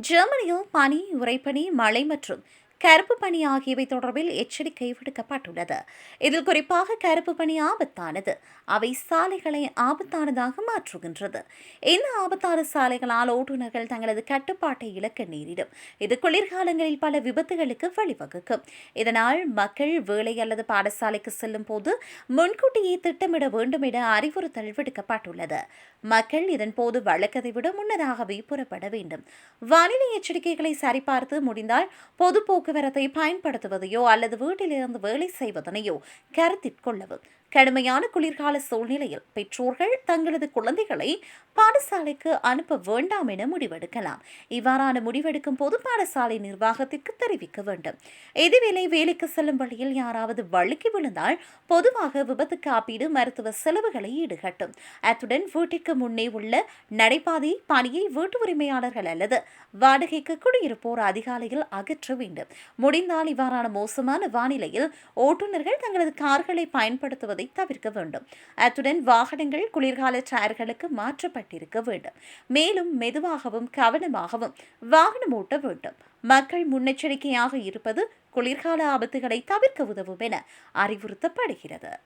ஜெர்மனியில் பனி உறைபனி மழை மற்றும் கருப்பு பணி ஆகியவை தொடர்பில் எச்சரிக்கை விடுக்கப்பட்டுள்ளது. இதில் குறிப்பாக கருப்பு பணி ஆபத்தானது. அவை சாலைகளை ஆபத்தானதாக மாற்றுகின்றது. இந்த ஆபத்தான சாலைகளால் ஓட்டுநர்கள் தங்களது கட்டுப்பாட்டை இழக்க நேரிடும். இது குளிர்காலங்களில் பல விபத்துகளுக்கு வழிவகுக்கும். இதனால் மக்கள் வேலை அல்லது பாடசாலைக்கு செல்லும் போது முன்கூட்டியே திட்டமிட வேண்டும் என அறிவுறுத்தல் விடுக்கப்பட்டுள்ளது. மக்கள் இதன் போது வழக்கத்தை விட முன்னதாகவே புறப்பட வேண்டும். வானிலை எச்சரிக்கைகளை சரிபார்த்து முடிந்தால் பொதுப்போக்கு போக்குவரத்தை பயன்படுத்துவதையோ அல்லது வீட்டிலிருந்து வேலை செய்வதனையோ கருத்தில் கொள்ளவும். கடுமையான குளிர்கால சூழ்நிலையில் பெற்றோர்கள் தங்களது குழந்தைகளை பாடசாலைக்கு அனுப்ப வேண்டாம் என முடிவெடுக்கலாம். இவ்வாறான முடிவெடுக்கும் போது பாடசாலை நிர்வாகத்திற்கு தெரிவிக்க வேண்டும். இதுவேளை வேலைக்கு செல்லும் வழியில் யாராவது வழுக்கி விழுந்தால் பொதுவாக விபத்து காப்பீடு மருத்துவ செலவுகளை ஈடுகட்டும். அத்துடன் வீட்டிற்கு முன்னே உள்ள நடைபாதை பணியை வீட்டு உரிமையாளர்கள் அல்லது வாடகைக்கு குடியிருப்போர் அதிகாலையில் அகற்ற வேண்டும். முடிந்தால் இவ்வாறான மோசமான வானிலையில் ஓட்டுநர்கள் தங்களது கார்களை பயன்படுத்துவதை தவிர்க்க வேண்டும். அத்துடன் வாகனங்கள் குளிர்கால டயர்களுக்கு மாற்றப்பட்டிருக்க வேண்டும். மேலும் மெதுவாகவும் கவனமாகவும் வாகனம் ஓட்ட வேண்டும். மக்கள் முன்னெச்சரிக்கையாக இருப்பது குளிர்கால ஆபத்துகளை தவிர்க்க உதவும் என அறிவுறுத்தப்படுகிறது.